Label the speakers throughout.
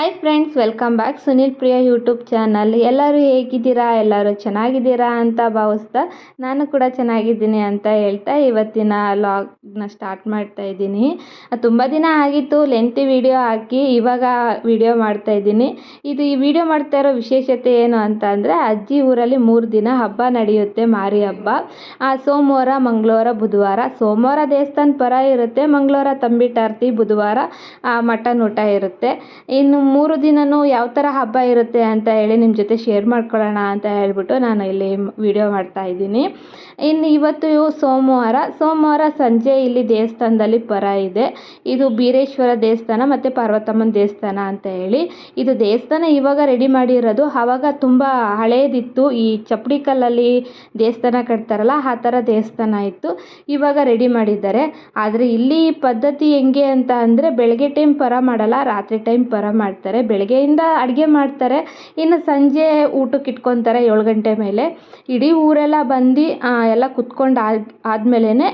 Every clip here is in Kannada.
Speaker 1: Hi friends welcome back Sunil Priya YouTube channel ಎಲ್ಲರೂ ಹೇಗಿದ್ದೀರಾ? ಎಲ್ಲರೂ ಚೆನ್ನಾಗಿದ್ದೀರಾ ಅಂತ ಭಾವಿಸ್ತಾ ನಾನು ಕೂಡ ಚೆನ್ನಾಗಿದ್ದೀನಿ ಅಂತ ಹೇಳ್ತಾ ಇವತ್ತಿನ ಲಾಗ್ನ ಸ್ಟಾರ್ಟ್ ಮಾಡ್ತಾ ಇದ್ದೀನಿ. ತುಂಬ ದಿನ ಆಗಿತ್ತು ಲೆಂತಿ ವಿಡಿಯೋ ಹಾಕಿ ಇವಾಗ ವಿಡಿಯೋ ಮಾಡ್ತಾ ಇದ್ದೀನಿ. ಇದು ಈ ವಿಡಿಯೋ ಮಾಡ್ತಾ ಇರೋ ವಿಶೇಷತೆ ಏನು ಅಂತ ಅಜ್ಜಿ ಊರಲ್ಲಿ ಮೂರು ದಿನ ಹಬ್ಬ ನಡೆಯುತ್ತೆ, ಮಾರಿ ಹಬ್ಬ. ಆ ಸೋಮವಾರ, ಮಂಗಳವಾರ, ಬುಧವಾರ. ಸೋಮವಾರ ದೇವಸ್ಥಾನ ಪರ ಇರುತ್ತೆ, ಮಂಗಳವಾರ ತಂಬಿಟಾರ್ತಿ ಬುಧವಾರ ಮಟನ್ ಊಟ ಇರುತ್ತೆ. ಇನ್ನು ಮೂರು ದಿನವೂ ಯಾವ ಥರ ಹಬ್ಬ ಇರುತ್ತೆ ಅಂತ ಹೇಳಿ ನಿಮ್ಮ ಜೊತೆ ಶೇರ್ ಮಾಡ್ಕೊಳ್ಳೋಣ ಅಂತ ಹೇಳ್ಬಿಟ್ಟು ನಾನು ಇಲ್ಲಿ ವಿಡಿಯೋ ಮಾಡ್ತಾ ಇದ್ದೀನಿ. ಇನ್ನು ಇವತ್ತು ಸೋಮವಾರ ಸೋಮವಾರ ಸಂಜೆ ಇಲ್ಲಿ ದೇವಸ್ಥಾನದಲ್ಲಿ ಪರ ಇದೆ. ಇದು ಬೀರೇಶ್ವರ ದೇವಸ್ಥಾನ ಮತ್ತು ಪಾರ್ವತಮ್ಮನ ದೇವಸ್ಥಾನ ಅಂತ ಹೇಳಿ. ಇದು ದೇವಸ್ಥಾನ ಇವಾಗ ರೆಡಿ ಮಾಡಿರೋದು. ಆವಾಗ ತುಂಬ ಹಳೇದಿತ್ತು. ಈ ಚಪ್ಪಡಿ ಕಲ್ಲಲ್ಲಿ ದೇವಸ್ಥಾನ ಕಟ್ತಾರಲ್ಲ, ಆ ಥರ ದೇವಸ್ಥಾನ ಇತ್ತು. ಇವಾಗ ರೆಡಿ ಮಾಡಿದ್ದಾರೆ. ಆದರೆ ಇಲ್ಲಿ ಪದ್ಧತಿ ಹೆಂಗೆ ಅಂತ ಅಂದರೆ ಬೆಳಗ್ಗೆ ಟೈಮ್ ಪರ ಮಾಡಲ್ಲ, ರಾತ್ರಿ ಟೈಮ್ ಪರ ಮಾಡ್ತಾರೆ. ಬೆಳಗ್ಗೆಯಿಂದ ಅಡುಗೆ ಮಾಡ್ತಾರೆ. ಇನ್ನು ಸಂಜೆ ಊಟಕ್ಕೆ ಇಟ್ಕೊತಾರೆ ಏಳು ಗಂಟೆ ಮೇಲೆ. ಇಡೀ ಊರೆಲ್ಲ ಬಂದು ಎಲ್ಲ ಕುತ್ಕೊಂಡು ಆದ ಆದಮೇಲೆ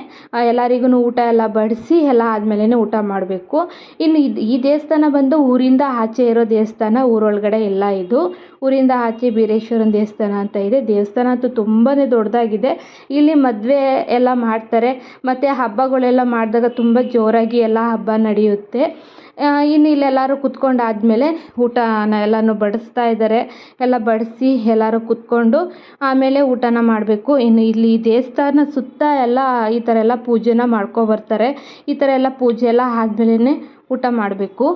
Speaker 1: ಎಲ್ಲರಿಗೂ ಊಟ ಎಲ್ಲ ಬಡಿಸಿ ಎಲ್ಲ ಆದ್ಮೇಲೆ ಊಟ ಮಾಡಬೇಕು. ಇನ್ನು ಇದು, ಈ ದೇವಸ್ಥಾನ ಬಂದು ಊರಿಂದ ಆಚೆ ಇರೋ ದೇವಸ್ಥಾನ ಊರೊಳಗಡೆ ಇಲ್ಲ ಇದು. ಊರಿಂದ ಆಚೆ ಬೀರೇಶ್ವರನ ದೇವಸ್ಥಾನ ಅಂತ ಇದೆ. ದೇವಸ್ಥಾನ ಅಂತೂ ತುಂಬಾ ದೊಡ್ಡದಾಗಿದೆ. ಇಲ್ಲಿ ಮದುವೆ ಎಲ್ಲ ಮಾಡ್ತಾರೆ. ಮತ್ತು ಹಬ್ಬಗಳೆಲ್ಲ ಮಾಡಿದಾಗ ತುಂಬ ಜೋರಾಗಿ ಎಲ್ಲ ಹಬ್ಬ ನಡೆಯುತ್ತೆ. ಇನ್ನು ಇಲ್ಲೆಲ್ಲರೂ ಕುತ್ಕೊಂಡು ಆದಮೇಲೆ ಊಟನ ಎಲ್ಲನೂ ಬಡಿಸ್ತಾ ಇದ್ದಾರೆ. ಎಲ್ಲ ಬಡಿಸಿ ಎಲ್ಲರೂ ಕುತ್ಕೊಂಡು ಆಮೇಲೆ ಊಟನ ಮಾಡಬೇಕು. ಇನ್ನು ಇಲ್ಲಿ ದೇವಸ್ಥಾನ ಸುತ್ತ ಎಲ್ಲ ಈ ಥರ ಎಲ್ಲ ಪೂಜೆನ ಮಾಡ್ಕೊಬರ್ತಾರೆ ಈ ಥರ ಎಲ್ಲ ಪೂಜೆ ಎಲ್ಲ ಆದ್ಮೇಲೆ ಊಟ ಮಾಡಬೇಕು.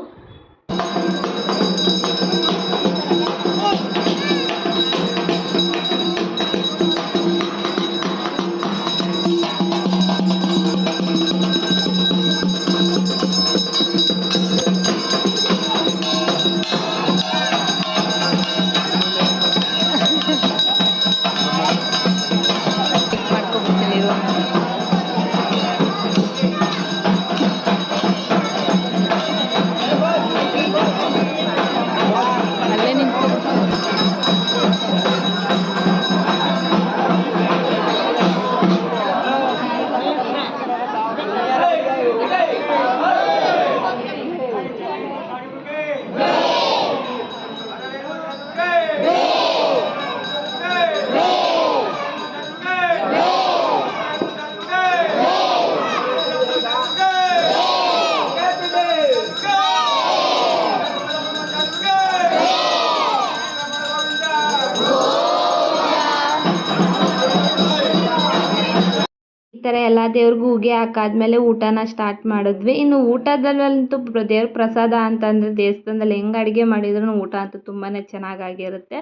Speaker 1: ದೇವ್ರಿಗೂ ಹಾಕಾದ್ಮೇಲೆ ಊಟನ ಸ್ಟಾರ್ಟ್ ಮಾಡಿದ್ವಿ. ಇನ್ನು ಊಟದಲ್ಲಂತೂ ದೇವ್ರ ಪ್ರಸಾದ ಅಂತಂದರೆ ದೇವಸ್ಥಾನದಲ್ಲಿ ಹೆಂಗೆ ಅಡುಗೆ ಮಾಡಿದ್ರು ಊಟ ಅಂತೂ ತುಂಬಾ ಚೆನ್ನಾಗಾಗಿರುತ್ತೆ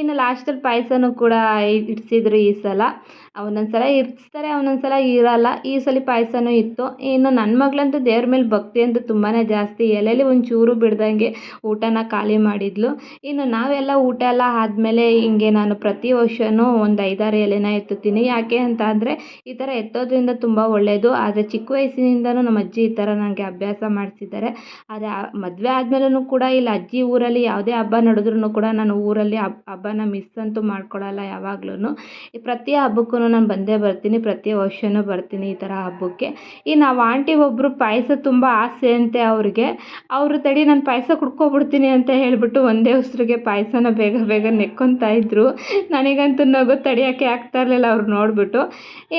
Speaker 1: ಇನ್ನು ಲಾಸ್ಟಲ್ಲಿ ಪಾಯಸನೂ ಕೂಡ ಇಡ್ಸಿದ್ರು ಈ ಸಲ. ಒಂದೊಂದು ಸಲ ಇರಿಸ್ತಾರೆ ಒಂದೊಂದು ಸಲ ಇರೋಲ್ಲ. ಈ ಸಲ ಪಾಯಸನೂ ಇತ್ತು. ಇನ್ನು ನನ್ನ ಮಗಳಂತೂ ದೇವ್ರ ಮೇಲೆ ಭಕ್ತಿ ಅಂತೂ ತುಂಬಾ ಜಾಸ್ತಿ. ಎಲೆಯಲ್ಲಿ ಒಂದು ಚೂರು ಬಿಡ್ದಂಗೆ ಊಟನ ಖಾಲಿ ಮಾಡಿದ್ಲು. ಇನ್ನು ನಾವೆಲ್ಲ ಊಟ ಎಲ್ಲ ಆದಮೇಲೆ ಹಿಂಗೆ ನಾನು ಪ್ರತಿ ವರ್ಷವೂ ಒಂದು ಐದಾರು ಎಲೆನ ಎತ್ತುತ್ತೀನಿ. ಯಾಕೆ ಅಂತ ಅಂದರೆ ಈ ಥರ ಎತ್ತೋದ್ರಿಂದ ತುಂಬ ಒಳ್ಳೆಯದು ಆದರೆ ಚಿಕ್ಕ ವಯಸ್ಸಿನಿಂದನೂ ನಮ್ಮ ಅಜ್ಜಿ ಈ ಥರ ನನಗೆ ಅಭ್ಯಾಸ ಮಾಡಿಸಿದ್ದಾರೆ. ಆದರೆ ಮದುವೆ ಆದ್ಮೇಲೂ ಕೂಡ ಇಲ್ಲಿ, ಅಜ್ಜಿ ಊರಲ್ಲಿ ಯಾವುದೇ ಹಬ್ಬ ನಡೆದ್ರೂ ಕೂಡ ನಾನು ಊರಲ್ಲಿ ಹಬ್, ಹಬ್ಬನ ಮಿಸ್ ಅಂತೂ ಮಾಡ್ಕೊಳ್ಳಲ್ಲ ಯಾವಾಗ್ಲೂ ಪ್ರತಿ ಹಬ್ಬಕ್ಕೂ ನಾನು ಬಂದೇ ಬರ್ತೀನಿ, ಪ್ರತಿ ವರ್ಷವೂ ಬರ್ತೀನಿ ಈ ಥರ ಹಬ್ಬಕ್ಕೆ. ಈ ನಾವು ಆಂಟಿ ಒಬ್ಬರು ಪಾಯಸ ತುಂಬ ಆಸೆ ಅಂತೆ ಅವ್ರಿಗೆ. ಅವರು ತಡಿ ನಾನು ಪಾಯಸ ಕುಡ್ಕೊಬಿಡ್ತೀನಿ ಅಂತ ಹೇಳಿಬಿಟ್ಟು ಒಂದೇ ಉಸಿರಿಗೆ ಪಾಯಸನ ಬೇಗ ಬೇಗ ನೆಕ್ಕೊತಾ ಇದ್ರು. ನನಗಂತೂ ನಗು ತಡಿಯೋಕ್ಕೆ ಆಗ್ತಾ ಇರಲಿಲ್ಲ ಅವ್ರು ನೋಡಿಬಿಟ್ಟು.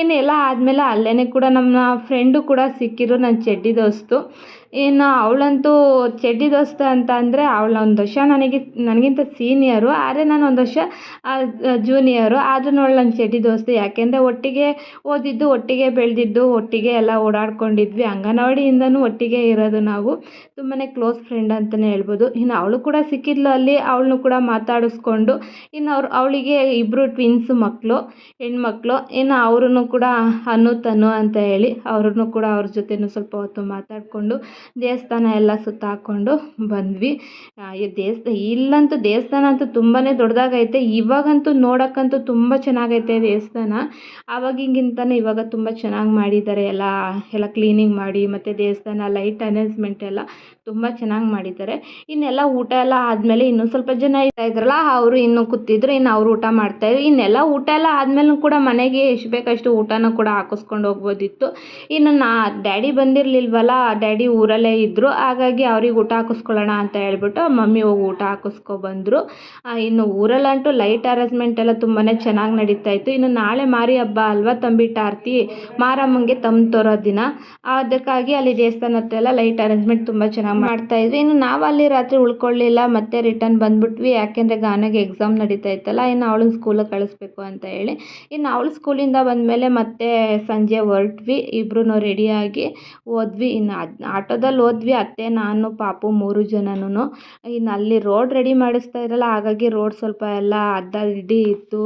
Speaker 1: ಇನ್ನೆಲ್ಲ ಆದಮೇಲೆ ಅಲ್ಲೇ ಕೂಡ ನಮ್ಮ ಫ್ರೆಂಡು ಕೂಡ ಸಿಕ್ಕಿದ್ರು ನನ್ನ ಚಡ್ಡಿ ದೋಸ್ತು ಇನ್ನು ಅವಳಂತೂ ಚಡ್ಡಿ ದೋಸ್ತ ಅಂತ ಅಂದರೆ ಅವಳು ಒಂದು ವರ್ಷ ನನಗೆ, ನನಗಿಂತ ಸೀನಿಯರು ಆದರೆ ನಾನು ಒಂದು ವರ್ಷ ಜೂನಿಯರು ಆದ್ರೂ ಅವ್ಳು ನನ್ನ ಚಡ್ಡಿ ದೋಸ್ತಿ. ಯಾಕೆಂದರೆ ಒಟ್ಟಿಗೆ ಓದಿದ್ದು, ಒಟ್ಟಿಗೆ ಬೆಳೆದಿದ್ದು, ಒಟ್ಟಿಗೆ ಎಲ್ಲ ಓಡಾಡ್ಕೊಂಡಿದ್ವಿ. ಅಂಗನವಾಡಿಯಿಂದನೂ ಒಟ್ಟಿಗೆ ಇರೋದು ನಾವು. ತುಂಬಾ ಕ್ಲೋಸ್ ಫ್ರೆಂಡ್ ಅಂತಲೇ ಹೇಳ್ಬೋದು. ಇನ್ನು ಅವಳು ಕೂಡ ಸಿಕ್ಕಿದ್ಲು ಅಲ್ಲಿ, ಅವಳನ್ನು ಕೂಡ ಮಾತಾಡಿಸ್ಕೊಂಡು. ಇನ್ನು ಅವ್ರು, ಅವಳಿಗೆ ಇಬ್ಬರು ಟ್ವಿನ್ಸ್ ಮಕ್ಕಳು ಹೆಣ್ಮಕ್ಳು. ಇನ್ನು ಅವ್ರೂ ಕೂಡ ಅನು ತನು ಅಂತ ಹೇಳಿ ಅವ್ರೂ ಕೂಡ ಅವ್ರ ಜೊತೆನೂ ಸ್ವಲ್ಪ ಹೊತ್ತು ಮಾತಾಡಿಕೊಂಡು ದೇವಸ್ಥಾನ ಎಲ್ಲ ಸುತ್ತ ಹಾಕ್ಕೊಂಡು ಬಂದ್ವಿ ದೇವಸ್ಥಾನ, ಇಲ್ಲಂತೂ ದೇವಸ್ಥಾನ ಅಂತೂ ತುಂಬಾ ದೊಡ್ಡದಾಗೈತೆ. ಇವಾಗಂತೂ ನೋಡೋಕ್ಕಂತೂ ತುಂಬ ಚೆನ್ನಾಗೈತೆ ದೇವಸ್ಥಾನ. ಆವಾಗಿಗಿಂತನೂ ಇವಾಗ ತುಂಬ ಚೆನ್ನಾಗಿ ಮಾಡಿದ್ದಾರೆ. ಎಲ್ಲ ಎಲ್ಲ ಕ್ಲೀನಿಂಗ್ ಮಾಡಿ, ಮತ್ತು ದೇವಸ್ಥಾನ ಲೈಟ್ ಅರೇಂಜ್ಮೆಂಟ್ ಎಲ್ಲ ತುಂಬ ಚೆನ್ನಾಗಿ ಮಾಡಿದ್ದಾರೆ. ಇನ್ನೆಲ್ಲ ಊಟ ಎಲ್ಲ ಆದಮೇಲೆ ಇನ್ನೂ ಸ್ವಲ್ಪ ಜನ ಇರ್ತಾ ಇದ್ರಲ್ಲ, ಅವರು ಇನ್ನೂ ಕೂತಿದ್ರು, ಇನ್ನು ಅವ್ರು ಊಟ ಮಾಡ್ತಾಯಿದ್ರು ಇನ್ನೆಲ್ಲ ಊಟ ಎಲ್ಲ ಆದಮೇಲೂ ಕೂಡ ಮನೆಗೆ ಎಷ್ಟು ಬೇಕಷ್ಟು ಊಟನ ಕೂಡ ಹಾಕಿಸ್ಕೊಂಡು ಹೋಗ್ಬೋದಿತ್ತು. ಇನ್ನು ನಾ, ಡ್ಯಾಡಿ ಬಂದಿರಲಿಲ್ವಲ್ಲ, ಡ್ಯಾಡಿ ಊರಲ್ಲೇ ಇದ್ದರು ಹಾಗಾಗಿ ಅವ್ರಿಗೆ ಊಟ ಹಾಕಿಸ್ಕೊಳ್ಳೋಣ ಅಂತ ಹೇಳ್ಬಿಟ್ಟು ಮಮ್ಮಿ ಹೋಗಿ ಊಟ ಹಾಕಿಸ್ಕೊಬಂದರು. ಇನ್ನು ಊರಲ್ಲಂತೂ ಲೈಟ್ ಅರೇಂಜ್ಮೆಂಟ್ ಎಲ್ಲ ತುಂಬಾ ಚೆನ್ನಾಗಿ ನಡೀತಾ ಇತ್ತು. ಇನ್ನು ನಾಳೆ ಮಾರಿ ಹಬ್ಬ ಅಲ್ವಾ ತಂಬಿಟ್ಟು ಆರತಿ ಮಾರಮ್ಮಂಗೆ ತಂಬು ತೋರೋ ದಿನ ಅದಕ್ಕಾಗಿ ಅಲ್ಲಿ ದೇವಸ್ಥಾನ ಹತ್ರ ಎಲ್ಲ ಲೈಟ್ ಅರೇಂಜ್ಮೆಂಟ್ ತುಂಬ ಚೆನ್ನಾಗಿ ಮಾಡ್ತಾಯಿದ್ವಿ ಇನ್ನು ನಾವು ಅಲ್ಲಿ ರಾತ್ರಿ ಉಳ್ಕೊಳ್ಳಿಲ್ಲ, ಮತ್ತೆ ರಿಟರ್ನ್ ಬಂದ್ಬಿಟ್ವಿ. ಯಾಕೆಂದರೆ ಗಾನಾಗೆ ಎಕ್ಸಾಮ್ ನಡೀತಾ ಇತ್ತಲ್ಲ, ಇನ್ನು ಅವಳನ್ನ ಸ್ಕೂಲಿಗೆ ಕಳಿಸ್ಬೇಕು ಅಂತ ಹೇಳಿ. ಇನ್ನು ಅವಳು ಸ್ಕೂಲಿಂದ ಬಂದಮೇಲೆ ಮತ್ತೆ ಸಂಜೆ ಹೊರಟ್ವಿ. ಇಬ್ಬರೂ ರೆಡಿಯಾಗಿ ಹೋದ್ವಿ ಇನ್ನು ಅದು ಆಟೋದಲ್ಲಿ ಹೋದ್ವಿ ಅತ್ತೆ, ನಾನು, ಪಾಪು ಮೂರು ಜನನೂ ಇನ್ನು ಅಲ್ಲಿ ರೋಡ್ ರೆಡಿ ಮಾಡಿಸ್ತಾ ಇದ್ರಲ್ಲ ಹಾಗಾಗಿ ರೋಡ್ ಸ್ವಲ್ಪ ಎಲ್ಲ ಅಡ್ಡ ಇಡಿ ಇತ್ತು.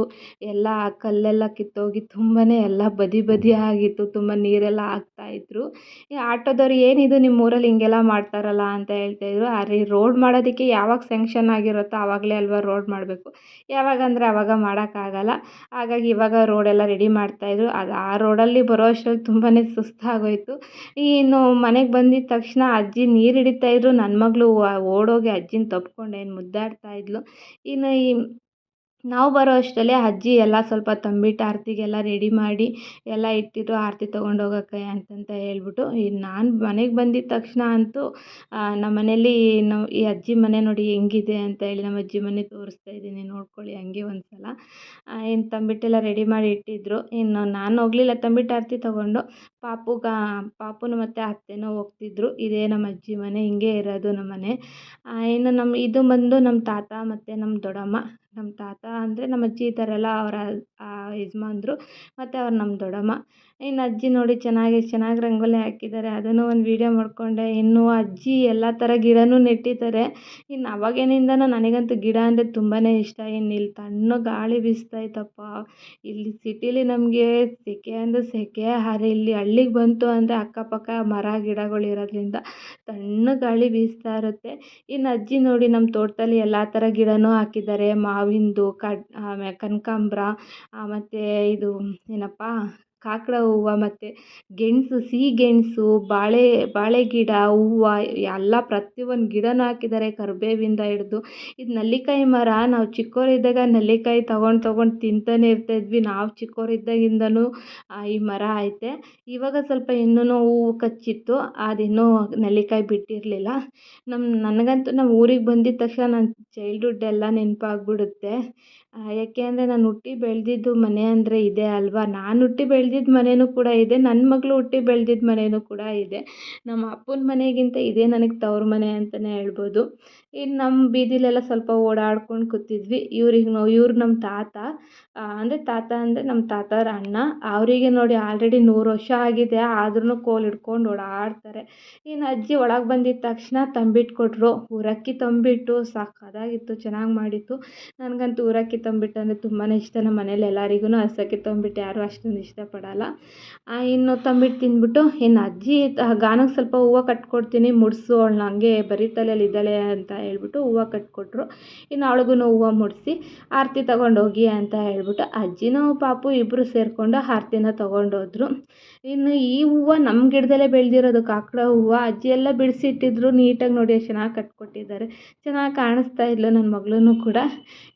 Speaker 1: ಎಲ್ಲ ಕಲ್ಲೆಲ್ಲ ಕಿತ್ತೋಗಿ ತುಂಬಾ ಎಲ್ಲ ಬದಿ ಬದಿ ಆಗಿತ್ತು. ತುಂಬ ನೀರೆಲ್ಲ ಹಾಕ್ತಾಯಿದ್ರು ಈ ಆಟೋದವ್ರು ಏನಿದು ನಿಮ್ಮ ಊರಲ್ಲಿ ಹಿಂಗೆಲ್ಲ ಮಾಡ್ತಾರಲ್ಲ ಅಂತ ಹೇಳ್ತಾಯಿದ್ರು ಅರೆ ರೋಡ್ ಮಾಡೋದಕ್ಕೆ ಯಾವಾಗ ಸ್ಯಾಂಕ್ಷನ್ ಆಗಿರುತ್ತೋ ಆವಾಗಲೇ ಅಲ್ವಾ ರೋಡ್ ಮಾಡಬೇಕು. ಯಾವಾಗ ಅಂದರೆ ಆವಾಗ ಮಾಡೋಕ್ಕಾಗಲ್ಲ ಹಾಗಾಗಿ ಇವಾಗ ರೋಡೆಲ್ಲ ರೆಡಿ ಮಾಡ್ತಾಯಿದ್ರು ಅದು ಆ ರೋಡಲ್ಲಿ ಬರೋ ಅಷ್ಟ್ರಲ್ಲಿ ತುಂಬಾ ಸುಸ್ತಾಗೋಯಿತು. ಇನ್ನು ಮನೆಗೆ ಬಂದಿದ್ದ ತಕ್ಷಣ ಅಜ್ಜಿ ನೀರು ಹಿಡಿತಾಯಿದ್ರು ನನ್ನ ಮಗಳು ಓಡೋಗಿ ಅಜ್ಜಿನ ತಪ್ಕೊಂಡು ಏನು ಮುದ್ದಾಡ್ತಾ ಇದ್ಳು ಇನ್ನು ಈ ನಾವು ಬರೋ ಅಷ್ಟರಲ್ಲೇ ಅಜ್ಜಿ ಎಲ್ಲ ಸ್ವಲ್ಪ ತಂಬಿಟ್ಟು ಆರತಿಗೆಲ್ಲ ರೆಡಿ ಮಾಡಿ ಎಲ್ಲ ಇಟ್ಟಿದ್ರು, ಆರತಿ ತೊಗೊಂಡು ಹೋಗೋಕ್ಕೆ ಅಂತಂತ ಹೇಳ್ಬಿಟ್ಟು, ಈ ನಾನು ಮನೆಗೆ ಬಂದಿದ್ದ ತಕ್ಷಣ ಅಂತೂ ನಮ್ಮ ಮನೇಲಿ ನಾವು ಈ ಅಜ್ಜಿ ಮನೆ ನೋಡಿ ಹೆಂಗಿದೆ ಅಂತ ಹೇಳಿ ನಮ್ಮ ಅಜ್ಜಿ ಮನೆ ತೋರಿಸ್ತಾ ಇದ್ದೀನಿ, ನೋಡ್ಕೊಳ್ಳಿ ಹಂಗೆ ಒಂದು ಸಲ ಏನು ತಂಬಿಟ್ಟೆಲ್ಲ ರೆಡಿ ಮಾಡಿ ಇಟ್ಟಿದ್ರು. ಇನ್ನು ನಾನು ಹೋಗಲಿಲ್ಲ, ತಂಬಿಟ್ಟು ಆರತಿ ತೊಗೊಂಡು ಪಾಪುಗ ಪಾಪುನು ಮತ್ತು ಅತ್ತೆನೂ ಹೋಗ್ತಿದ್ರು. ಇದೇ ನಮ್ಮ ಅಜ್ಜಿ ಮನೆ, ಹಿಂಗೆ ಇರೋದು ನಮ್ಮ ಮನೆ. ಇನ್ನು ನಮ್ಮ ಇದು ಬಂದು ನಮ್ಮ ತಾತ ಮತ್ತು ನಮ್ಮ ದೊಡ್ಡಮ್ಮ. ನಮ್ಮ ತಾತ ಅಂದರೆ ನಮ್ಮ ಅಜ್ಜಿ ಇದ್ದಾರಲ್ಲ ಅವರ ಯಜಮಾನ್ರು ಮತ್ತು ಅವ್ರು ನಮ್ಮ ದೊಡ್ಡಮ್ಮ. ಇನ್ನು ಅಜ್ಜಿ ನೋಡಿ ಚೆನ್ನಾಗಿ ಚೆನ್ನಾಗಿ ರಂಗೋಲಿ ಹಾಕಿದ್ದಾರೆ. ಅದನ್ನು ಒಂದು ವೀಡಿಯೋ ಮಾಡಿಕೊಂಡೆ. ಇನ್ನು ಅಜ್ಜಿ ಎಲ್ಲ ಥರ ಗಿಡನೂ ನೆಟ್ಟಿದ್ದಾರೆ. ಇನ್ನು ಅವಾಗಿನಿಂದನೂ ನನಗಂತೂ ಗಿಡ ಅಂದರೆ ತುಂಬಾ ಇಷ್ಟ. ಇನ್ನು ಇಲ್ಲಿ ತಣ್ಣಗೆ ಗಾಳಿ ಬೀಸ್ತೈತಪ್ಪ ಇಲ್ಲಿ ಸಿಟಿಲಿ ನಮಗೆ ಸೆಕೆ ಅಂದರೆ ಸೆಕೆ, ಆದ್ರೆ ಇಲ್ಲಿ ಹಳ್ಳಿಗೆ ಬಂತು ಅಂದರೆ ಅಕ್ಕಪಕ್ಕ ಮರ ಗಿಡಗಳು ಇರೋದ್ರಿಂದ ತಣ್ಣಗೆ ಗಾಳಿ ಬೀಸ್ತಾ ಇರುತ್ತೆ. ಇನ್ನು ಅಜ್ಜಿ ನೋಡಿ ನಮ್ಮ ತೋಟದಲ್ಲಿ ಎಲ್ಲ ಥರ ಗಿಡನೂ ಹಾಕಿದ್ದಾರೆ. ಮಾವಿಂದು, ಕಡ್, ಆಮೇಲೆ ಕನಕಾಂಬ್ರ ಮತ್ತು ಇದು, ಏನಪ್ಪ? ಕಾಕಡ ಹೂವ ಮತ್ತು ಗೆಣಸು, ಸಿಹಿ ಗೆಣಸು, ಬಾಳೆ ಬಾಳೆ ಗಿಡ, ಹೂವು, ಎಲ್ಲ ಪ್ರತಿಯೊಂದು ಗಿಡನೂ ಹಾಕಿದ್ದಾರೆ. ಕರಿಬೇವಿಂದ ಹಿಡ್ದು ಇದು ನೆಲ್ಲಿಕಾಯಿ ಮರ. ನಾವು ಚಿಕ್ಕವರಿದ್ದಾಗ ನೆಲ್ಲಿಕಾಯಿ ತಗೊಂಡು ತಗೊಂಡು ತಿಂತಾನೆ ಇರ್ತಾಯಿದ್ವಿ ನಾವು ಚಿಕ್ಕವರಿದ್ದಾಗಿಂದನೂ ಈ ಮರ ಐತೆ. ಇವಾಗ ಸ್ವಲ್ಪ ಇನ್ನೂ ಹೂವು ಕಚ್ಚಿತ್ತು. ಅದಿನ್ನೂ ನೆಲ್ಲಿಕಾಯಿ ಬಿಟ್ಟಿರಲಿಲ್ಲ. ನಮ್ಮ ನನಗಂತೂ ನಮ್ಮ ಊರಿಗೆ ಬಂದಿದ್ದ ತಕ್ಷಣ ನನ್ನ ಚೈಲ್ಡ್ಹುಡ್ ಎಲ್ಲ ನೆನಪಾಗ್ಬಿಡುತ್ತೆ. ಯಾಕೆ ಅಂದರೆ ನಾನು ಹುಟ್ಟಿ ಬೆಳೆದಿದ್ದು ಮನೆ ಅಂದರೆ ಇದೇ ಅಲ್ವಾ? ನಾನು ಹುಟ್ಟಿ ಬೆಳ್ದಿದ್ದ ಮನೆಯೂ ಕೂಡ ಇದೆ. ನನ್ನ ಮಗಳು ಹುಟ್ಟಿ ಬೆಳೆದಿದ್ದ ಮನೆಯೂ ಕೂಡ ಇದೆ. ನಮ್ಮ ಅಪ್ಪನ ಮನೆಗಿಂತ ಇದೇ ನನಗೆ ತವ್ರ ಮನೆ ಅಂತಲೇ ಹೇಳ್ಬೋದು. ಇನ್ನು ನಮ್ಮ ಬೀದಿಲೆಲ್ಲ ಸ್ವಲ್ಪ ಓಡಾಡ್ಕೊಂಡು ಕೂತಿದ್ವಿ. ಇವ್ರಿಗೆ ಇವ್ರು ನಮ್ಮ ತಾತ ಅಂದರೆ ತಾತ ಅಂದರೆ ನಮ್ಮ ತಾತವ್ರ ಅಣ್ಣ. ಅವರಿಗೆ ನೋಡಿ ಆಲ್ರೆಡಿ ನೂರು ವರ್ಷ ಆಗಿದೆ. ಆದ್ರೂ ಕೋಲ್ ಹಿಡ್ಕೊಂಡು ಓಡಾಡ್ತಾರೆ. ಇನ್ನು ಅಜ್ಜಿ ಒಳಗೆ ಬಂದಿದ್ದ ತಕ್ಷಣ ತಂಬಿಟ್ಟು ಕೊಟ್ಟರು ಊರಕ್ಕಿ ತಂಬಿಟ್ಟು ಸಖತ್ತಾಗಿತ್ತು ಚೆನ್ನಾಗಿ ಮಾಡಿತ್ತು. ನನಗಂತೂ ಊರಕ್ಕಿ ತಂಬಿಟ್ಟು ಅಂದರೆ ತುಂಬಾ ಇಷ್ಟ. ನಮ್ಮ ಮನೇಲಿ ಎಲ್ಲರಿಗೂ ಹಸಕ್ಕಿ ತಂಬಿಟ್ಟು ಯಾರು ಅಷ್ಟೊಂದು ಇಷ್ಟಪಡಲ್ಲ. ಇನ್ನು ತಂಬಿಟ್ಟು ತಿಂದ್ಬಿಟ್ಟು ಇನ್ನು ಅಜ್ಜಿ ಗಾನಕ್ಕೆ ಸ್ವಲ್ಪ ಹೂವು ಕಟ್ಕೊಡ್ತೀನಿ, ಮುಡಿಸು ಅವಳನ್ನ ಹಂಗೆ ಬರೀ ತಲೆಯಲ್ಲಿ ಇದ್ದಾಳೆ ಅಂತ ಹೇಳ್ಬಿಟ್ಟು ಹೂವು ಕಟ್ಕೊಟ್ರು. ಇನ್ನು ಅವಳಿಗೂ ಹೂವು ಮುಡಿಸಿ, ಆರತಿ ತಗೊಂಡೋಗಿ ಅಂತ ಹೇಳ್ಬಿಟ್ಟು ಅಜ್ಜಿನೂ ಪಾಪು ಇಬ್ಬರು ಸೇರಿಕೊಂಡು ಆರತಿನ ತಗೊಂಡೋದ್ರು. ಇನ್ನು ಈ ಹೂವು ನಮ್ಮ ಗಿಡದಲ್ಲೇ ಬೆಳೆದಿರೋದು. ಕಾಕಡ ಹೂವು, ಅಜ್ಜಿ ಎಲ್ಲ ಬಿಡಿಸಿಟ್ಟಿದ್ರು ನೀಟಾಗಿ ನೋಡಿ ಎಷ್ಟು ಚೆನ್ನಾಗಿ ಕಟ್ಕೊಟ್ಟಿದ್ದಾರೆ. ಚೆನ್ನಾಗಿ ಕಾಣಿಸ್ತಾ ಇದ್ಲು ನನ್ನ ಮಗಳೂ ಕೂಡ.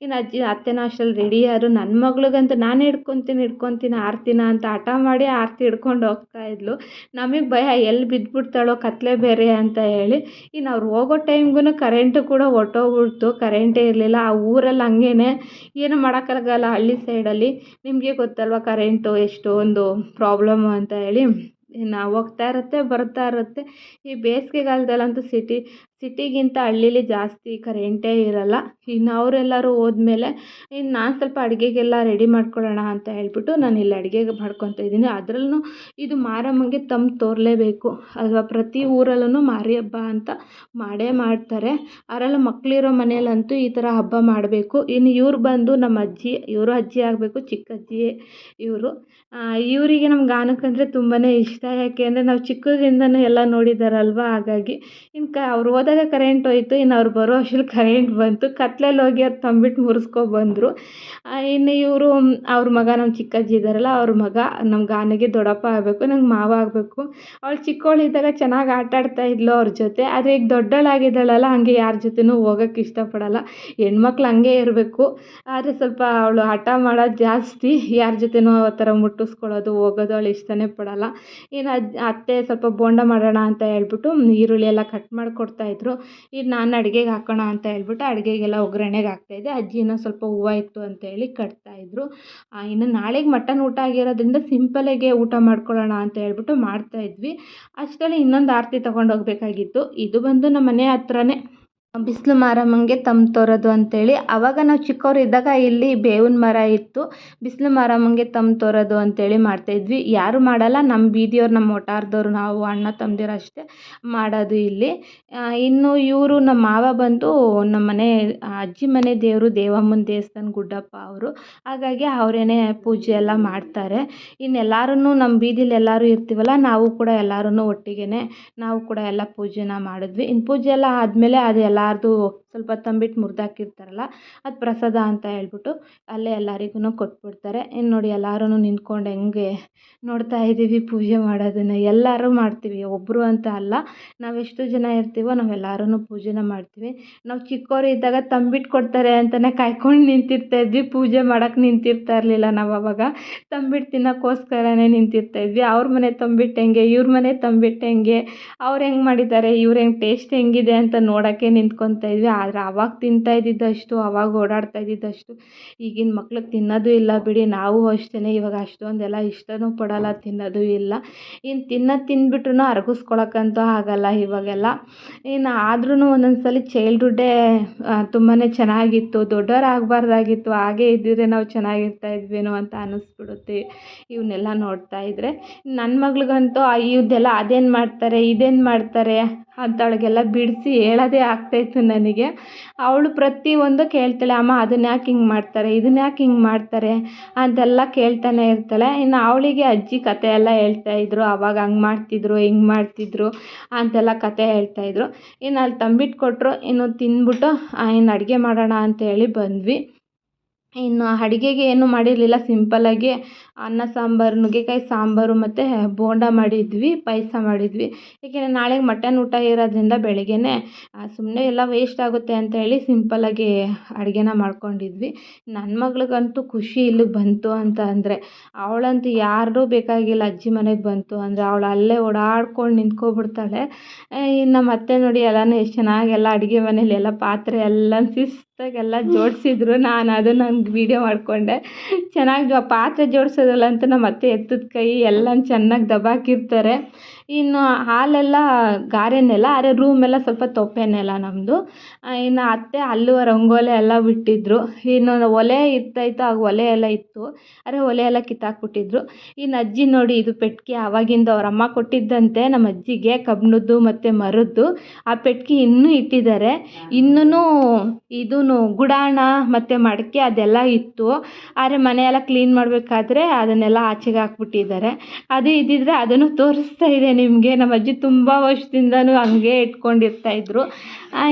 Speaker 1: ಇನ್ನು ಅಜ್ಜಿ ಅತ್ತೆನೂ ಅಷ್ಟ್ರಲ್ಲಿ ರೆಡಿಯಾದ್ರು ನನ್ನ ಮಗಳಿಗಂತೂ ನಾನೇ ಹಿಡ್ಕೊತೀನಿ ಹಿಡ್ಕೊತೀನಿ, ಆರತಿನ ಅಂತ ಹಠ ಮಾಡಿ ಆರತಿ ಹಿಡ್ಕೊಂಡು ಹೋಗ್ತಾ ಇದ್ಲು. ನಮಗೆ ಭಯ ಎಲ್ಲಿ ಬಿದ್ದುಬಿಡ್ತಾಳೋ ಕತ್ತಲೆ ಬೇರೆ ಅಂತ ಹೇಳಿ. ಇನ್ನು ಅವ್ರು ಹೋಗೋ ಟೈಮ್ಗೂ ಕರೆಂಟು ಕೂಡ ಹೊಟ್ಟೋಗ್ಬಿಡ್ತು ಕರೆಂಟೇ ಇರಲಿಲ್ಲ. ಆ ಊರಲ್ಲಿ ಹಂಗೇನೆ ಏನೂ ಮಾಡೋಕ್ಕಾಗಲ್ಲ ಹಳ್ಳಿ ಸೈಡಲ್ಲಿ ನಿಮಗೆ ಗೊತ್ತಲ್ವ ಕರೆಂಟು ಎಷ್ಟೊಂದು ಪ್ರಾಬ್ಲಮ್ಮು ಅಂತ ಹೇಳಿ ಇನ್ನು ಹೋಗ್ತಾ ಇರುತ್ತೆ ಬರ್ತಾ ಇರುತ್ತೆ. ಈ ಬೇಸಿಗೆಗಾಲ್ದಲ್ಲಂತೂ ಸಿಟಿ ಸಿಟಿಗಿಂತ ಹಳ್ಳೀಲಿ ಜಾಸ್ತಿ ಕರೆಂಟೇ ಇರೋಲ್ಲ. ಇನ್ನು ಅವರೆಲ್ಲರೂ ಹೋದ್ಮೇಲೆ, ಇನ್ನು ನಾನು ಸ್ವಲ್ಪ ಅಡುಗೆಗೆಲ್ಲ ರೆಡಿ ಮಾಡ್ಕೊಳ್ಳೋಣ ಅಂತ ಹೇಳ್ಬಿಟ್ಟು ನಾನು ಇಲ್ಲಿ ಅಡುಗೆ ಮಾಡ್ಕೊತಾ ಇದ್ದೀನಿ. ಅದ್ರಲ್ಲೂ ಇದು ಮಾರಮ್ಮಗೆ ತಮ್ಮ ತೋರಲೇಬೇಕು. ಅಲ್ವಾ? ಪ್ರತಿ ಊರಲ್ಲೂ ಮಾರಿ ಹಬ್ಬ ಅಂತ ಮಾಡೇ ಮಾಡ್ತಾರೆ. ಅದರಲ್ಲೂ ಮಕ್ಕಳಿರೋ ಮನೆಯಲ್ಲಂತೂ ಈ ಥರ ಹಬ್ಬ ಮಾಡಬೇಕು. ಇನ್ನು ಇವ್ರು ಬಂದು ನಮ್ಮ ಅಜ್ಜಿ, ಇವರು ಅಜ್ಜಿ ಆಗಬೇಕು, ಚಿಕ್ಕ ಇವರು. ಇವರಿಗೆ ನಮ್ಮ ಗಾನಕ್ಕಂದರೆ ತುಂಬಾ ಇಷ್ಟ. ಯಾಕೆ ಅಂದರೆ ನಾವು ಚಿಕ್ಕದ್ರಿಂದನೂ ಎಲ್ಲ ನೋಡಿದ್ದಾರಲ್ವ ಹಾಗಾಗಿ ಇನ್ನು ಕ, ಅವ್ರು ಹೋದ ಬೇಗ ಕರೆಂಟ್ ಹೋಯ್ತು, ಇನ್ನು ಅವ್ರು ಬರೋ ಅಷ್ಟ್ರಲ್ಲಿ ಕರೆಂಟ್ ಬಂತು. ಕತ್ಲಲ್ಲಿ ಹೋಗಿ ಅವ್ರು ತಂಬಿಟ್ಟು ಮುರಿಸ್ಕೊಬಂದರು ಇನ್ನು ಇವರು, ಅವ್ರ ಮಗ ನಮ್ಮ ಚಿಕ್ಕಜ್ಜಿ ಇದ್ದಾರಲ್ಲ ಅವ್ರ ಮಗ ನಮ್ಮ ಗಾನಿಗೆ ದೊಡ್ಡಪ್ಪ ಆಗಬೇಕು, ನಂಗೆ ಮಾವ ಆಗಬೇಕು. ಅವಳು ಚಿಕ್ಕವಳಿದ್ದಾಗ ಚೆನ್ನಾಗಿ ಆಟ ಆಡ್ತಾ ಇದ್ಲು ಅವ್ರ ಜೊತೆ. ಆದರೆ ಈಗ ದೊಡ್ಡವಳಾಗಿದ್ದಾಳಲ್ಲ ಹಂಗೆ ಯಾರ ಜೊತೆನೂ ಹೋಗೋಕ್ಕೆ ಇಷ್ಟಪಡಲ್ಲ. ಹೆಣ್ಮಕ್ಳು ಹಂಗೆ ಇರಬೇಕು. ಆದರೆ ಸ್ವಲ್ಪ ಅವಳು ಹಠ ಮಾಡೋದು ಜಾಸ್ತಿ. ಯಾರ ಜೊತೆನೂ ಆ ಥರ ಮುಟ್ಟಿಸ್ಕೊಳ್ಳೋದು, ಹೋಗೋದು ಅವಳು ಇಷ್ಟನೇ ಪಡಲ್ಲ. ಇನ್ನು ಅತ್ತೆ ಸ್ವಲ್ಪ ಬೋಂಡ ಮಾಡೋಣ ಅಂತ ಹೇಳ್ಬಿಟ್ಟು, ಈರುಳ್ಳಿ ಎಲ್ಲ ಕಟ್ ಮಾಡಿಕೊಡ್ತಾಯಿದ್ರು ಈಗ ನಾನು ಅಡುಗೆಗೆ ಹಾಕೋಣ ಅಂತ ಹೇಳ್ಬಿಟ್ಟು ಅಡುಗೆಗೆಲ್ಲ ಒಗ್ಗರಣೆಗೆ ಹಾಕ್ತಾಯಿದ್ದೆ ಅಜ್ಜಿ ಇನ್ನೂ ಸ್ವಲ್ಪ ಹೂವು ಇತ್ತು ಅಂತೇಳಿ ಕಟ್ತಾಯಿದ್ರು ಇನ್ನು ನಾಳೆಗೆ ಮಟನ್ ಊಟ ಆಗಿರೋದ್ರಿಂದ ಸಿಂಪಲಾಗೆ ಊಟ ಮಾಡ್ಕೊಳ್ಳೋಣ ಅಂತ ಹೇಳ್ಬಿಟ್ಟು ಮಾಡ್ತಾಯಿದ್ವಿ ಅಷ್ಟರಲ್ಲಿ ಇನ್ನೊಂದು ಆರತಿ ತೊಗೊಂಡು ಹೋಗಬೇಕಾಗಿತ್ತು. ಇದು ಬಂದು ನಮ್ಮ ಮನೆ ಹತ್ರನೇ. ಬಿಸಿಲು ಮಾರಮ್ಮಂಗೆ ತಂಪು ತೋರೋದು ಅಂತೇಳಿ. ಅವಾಗ ನಾವು ಚಿಕ್ಕವ್ರು ಇದ್ದಾಗ ಇಲ್ಲಿ ಬೇವಿನ ಮರ ಇತ್ತು. ಬಿಸಿಲು ಮಾರಮ್ಮಂಗೆ ತಂಪು ತೋರೋದು ಅಂತೇಳಿ ಮಾಡ್ತಾಯಿದ್ವಿ ಯಾರೂ ಮಾಡಲ್ಲ ನಮ್ಮ ಬೀದಿಯವ್ರು ನಮ್ಮ ವಠಾರದವ್ರು ನಾವು, ಅಣ್ಣ ತಮ್ಮದಿರು ಅಷ್ಟೇ ಮಾಡೋದು ಇಲ್ಲಿ. ಇನ್ನು ಇವರು ನಮ್ಮ ಮಾವ ಬಂದು ನಮ್ಮ ಮನೆ, ಅಜ್ಜಿ ಮನೆ ದೇವರು ದೇವಮ್ಮನ ದೇವಸ್ಥಾನ ಗುಡ್ಡಪ್ಪ ಅವರು. ಹಾಗಾಗಿ ಅವರೇನೆ ಪೂಜೆ ಎಲ್ಲ ಮಾಡ್ತಾರೆ. ಇನ್ನು ಎಲ್ಲರೂ ನಮ್ಮ ಬೀದಿಲಿ ಎಲ್ಲರೂ ಇರ್ತೀವಲ್ಲ, ನಾವು ಕೂಡ ಎಲ್ಲರೂ ಒಟ್ಟಿಗೆ ನಾವು ಕೂಡ ಎಲ್ಲ ಪೂಜೆನ ಮಾಡಿದ್ವಿ. ಇನ್ನು ಪೂಜೆ ಎಲ್ಲ ಆದಮೇಲೆ ಅದು ಎಲ್ಲರದು ಸ್ವಲ್ಪ ತಂಬಿಟ್ಟು ಮುರಿದಾಕಿರ್ತಾರಲ್ಲ, ಅದು ಪ್ರಸಾದ ಅಂತ ಹೇಳ್ಬಿಟ್ಟು ಅಲ್ಲೇ ಎಲ್ಲರಿಗೂ ಕೊಟ್ಬಿಡ್ತಾರೆ. ಇನ್ನು ನೋಡಿ ಎಲ್ಲರೂ ನಿಂತ್ಕೊಂಡು ಹೆಂಗೆ ನೋಡ್ತಾ ಇದ್ದೀವಿ ಪೂಜೆ ಮಾಡೋದನ್ನು. ಎಲ್ಲರೂ ಮಾಡ್ತೀವಿ ಒಬ್ಬರು ಅಂತ ಅಲ್ಲ. ನಾವೆಷ್ಟು ಜನ ಇರ್ತೀವೋ ನಾವೆಲ್ಲರೂ ಪೂಜೆನ ಮಾಡ್ತೀವಿ. ನಾವು ಚಿಕ್ಕವ್ರು ಇದ್ದಾಗ ತಂಬಿಟ್ಟು ಕೊಡ್ತಾರೆ ಅಂತಲೇ ಕಾಯ್ಕೊಂಡು ನಿಂತಿರ್ತಾ ಇದ್ವಿ. ಪೂಜೆ ಮಾಡೋಕ್ಕೆ ನಿಂತಿರ್ತಾ ಇರಲಿಲ್ಲ ನಾವು ಅವಾಗ. ತಂಬಿಟ್ಟು ತಿನ್ನೋಕ್ಕೋಸ್ಕರನೇ ನಿಂತಿರ್ತಾ ಇದ್ವಿ. ಅವ್ರ ಮನೆ ತಂಬಿಟ್ಟು ಹೆಂಗೆ, ಇವ್ರ ಮನೆ ತಂಬಿಟ್ಟು ಹೆಂಗೆ, ಅವ್ರು ಹೆಂಗೆ ಮಾಡಿದ್ದಾರೆ, ಇವ್ರು ಹೆಂಗೆ ಟೇಸ್ಟ್ ಹೆಂಗಿದೆ ಅಂತ ನೋಡೋಕ್ಕೆ ನಿಂತ್ಕೊತಾ ಇದ್ವಿ, ಆದರೆ ಆವಾಗ ತಿಂತಾ ಇದ್ದಿದ್ದಷ್ಟು ಆವಾಗ ಓಡಾಡ್ತಾ ಇದ್ದಿದ್ದಷ್ಟು ಈಗಿನ ಮಕ್ಳು ತಿನ್ನೋದು ಇಲ್ಲ ಬಿಡಿ, ನಾವು ಅಷ್ಟೇ ಇವಾಗ ಅಷ್ಟೊಂದೆಲ್ಲ ಇಷ್ಟನೂ ಪಡೋಲ್ಲ, ತಿನ್ನೋದು ಇಲ್ಲ. ಇನ್ನು ತಿನ್ನೋದು ತಿಂದ್ಬಿಟ್ರು ಅರಗಿಸ್ಕೊಳಕ್ಕಂತೂ ಆಗೋಲ್ಲ ಇವಾಗೆಲ್ಲ. ಇನ್ನು ಆದ್ರೂ ಒಂದೊಂದು ಸಲ ಚೈಲ್ಡ್ಹುಡ್ಡೇ ತುಂಬಾ ಚೆನ್ನಾಗಿತ್ತು ದೊಡ್ಡವ್ರು ಆಗಬಾರ್ದಾಗಿತ್ತು ಹಾಗೇ ಇದ್ದಿದ್ರೆ ನಾವು ಚೆನ್ನಾಗಿರ್ತಾ ಇದ್ವೇನೋ ಅಂತ ಅನ್ನಿಸ್ಬಿಡುತ್ತೆ ಇವನ್ನೆಲ್ಲ ನೋಡ್ತಾ ಇದ್ದರೆ ನನ್ನ ಮಗಳಿಗಂತೂ ಇದೆಲ್ಲ ಅದೇನು ಮಾಡ್ತಾರೆ, ಇದೇನು ಮಾಡ್ತಾರೆ ಅಂಥವಳಿಗೆಲ್ಲ ಬಿಡಿಸಿ ಹೇಳೋದೇ ಆಗ್ತಾಯಿತ್ತು ನನಗೆ. ಅವಳು ಪ್ರತಿಯೊಂದು ಕೇಳ್ತಾಳೆ, ಅಮ್ಮ, ಅದನ್ನ ಯಾಕೆ ಹಿಂಗೆ ಮಾಡ್ತಾರೆ? ಇದನ್ನ ಯಾಕೆ ಹಿಂಗೆ ಮಾಡ್ತಾರೆ? ಅಂತೆಲ್ಲ ಕೇಳ್ತಾನೆ ಇರ್ತಾಳೆ. ಇನ್ನು ಅವಳಿಗೆ ಅಜ್ಜಿ ಕತೆ ಎಲ್ಲ ಹೇಳ್ತಾಯಿದ್ರು ಅವಾಗ ಹಂಗೆ ಮಾಡ್ತಿದ್ರು, ಹಿಂಗೆ ಮಾಡ್ತಿದ್ರು ಅಂತೆಲ್ಲ ಕತೆ ಹೇಳ್ತಾಯಿದ್ರು ಇನ್ನು ಅಲ್ಲಿ ತಂಬಿಟ್ಟು ಕೊಟ್ಟರು ಇನ್ನು ತಿಂದ್ಬಿಟ್ಟು ಇನ್ನು ಅಡುಗೆ ಮಾಡೋಣ ಅಂತ ಹೇಳಿ ಬಂದ್ವಿ. ಇನ್ನು ಅಡುಗೆಗೆ ಏನು ಮಾಡಿರಲಿಲ್ಲ, ಸಿಂಪಲ್ಲಾಗಿ ಅನ್ನ ಸಾಂಬಾರು, ನುಗ್ಗೆಕಾಯಿ ಸಾಂಬಾರು ಮತ್ತು ಬೋಂಡ ಮಾಡಿದ್ವಿ, ಪಾಯಸ ಮಾಡಿದ್ವಿ. ಏಕೆಂದರೆ ನಾಳೆ ಮಟನ್ ಊಟ ಇರೋದ್ರಿಂದ ಬೆಳಗ್ಗೆನೇ ಸುಮ್ಮನೆ ಎಲ್ಲ ವೇಸ್ಟ್ ಆಗುತ್ತೆ ಅಂತ ಹೇಳಿ ಸಿಂಪಲ್ಲಾಗಿ ಅಡುಗೆನ ಮಾಡ್ಕೊಂಡಿದ್ವಿ. ನನ್ನ ಮಗಳಿಗಂತೂ ಖುಷಿ ಇಲ್ಲಿಗೆ ಬಂತು ಅಂತ ಅಂದರೆ, ಅವಳಂತೂ ಯಾರೂ ಬೇಕಾಗಿಲ್ಲ ಅಜ್ಜಿ ಮನೆಗೆ ಬಂತು ಅಂದರೆ, ಅವಳು ಅಲ್ಲೇ ಓಡಾಡ್ಕೊಂಡು ನಿಂತ್ಕೊಬಿಡ್ತಾಳೆ. ಇನ್ನು ನಮ್ಮ ಅತ್ತೆ ನೋಡಿ ಎಲ್ಲನೂ ಎಷ್ಟು ಚೆನ್ನಾಗಿ ಎಲ್ಲ ಅಡುಗೆ ಮನೇಲಿ ಎಲ್ಲ ಪಾತ್ರೆ ಎಲ್ಲ ಶಿಸ್ತಾಗೆಲ್ಲ ಜೋಡಿಸಿದ್ರು. ನಾನು ಅದನ್ನು ನಂಗೆ ವೀಡಿಯೋ ಮಾಡಿಕೊಂಡೆ. ಚೆನ್ನಾಗಿ ಪಾತ್ರೆ ಜೋಡಿಸೋದ್ರಲ್ಲಂತೂ ನಮ್ಮ ಅತ್ತೆ ಎತ್ತಿದ ಕೈ ಎಲ್ಲನೂ ಚೆನ್ನಾಗಿ ದಬಾಕಿರ್ತಾರೆ. ಇನ್ನು ಹಾಲೆಲ್ಲ ಗಾರೆ ನೆಲ ಆದರೆ ರೂಮೆಲ್ಲ ಸ್ವಲ್ಪ ತೊಪ್ಪೆ ನೆಲ ನಮ್ಮದು ಇನ್ನು ಅತ್ತೆ ಅಲ್ಲೂ ರಂಗೋಲಿ ಎಲ್ಲ ಬಿಟ್ಟಿದ್ರು. ಇನ್ನು ಒಲೆ ಇರ್ತಾಯಿತ್ತು ಆಗ ಒಲೆ ಎಲ್ಲ ಇತ್ತು. ಆದರೆ ಒಲೆ ಎಲ್ಲ ಕಿತ್ತಾಕ್ಬಿಟ್ಟಿದ್ರು. ಇನ್ನು ಅಜ್ಜಿ ನೋಡಿ ಇದು ಪೆಟ್ಟಿಗೆ ಆವಾಗಿಂದ ಅವ್ರ ಅಮ್ಮ ಕೊಟ್ಟಿದ್ದಂತೆ, ನಮ್ಮ ಅಜ್ಜಿಗೆ ಕಬ್ಬಿಣದ್ದು ಮತ್ತು ಮರದ್ದು. ಆ ಪೆಟ್ಟಿಗೆ ಇನ್ನೂ ಇಟ್ಟಿದ್ದಾರೆ. ಇನ್ನೂ ಇದೂ ಗುಡಾಣ ಮತ್ತು ಮಡಕೆ ಅದೆಲ್ಲ ಇತ್ತು. ಆದರೆ ಮನೆಯೆಲ್ಲ ಕ್ಲೀನ್ ಮಾಡಬೇಕಾದ್ರೆ ಅದನ್ನೆಲ್ಲ ಆಚೆಗೆ ಹಾಕ್ಬಿಟ್ಟಿದ್ದಾರೆ. ಅದು ಇದ್ದಿದ್ದರೆ ಅದನ್ನು ತೋರಿಸ್ತಾ ಇದೆ ನಿಮಗೆ ನಮ್ಮ ಅಜ್ಜಿ ತುಂಬ ವರ್ಷದಿಂದನೂ ಹಂಗೆ ಇಟ್ಕೊಂಡಿರ್ತಾಯಿದ್ರು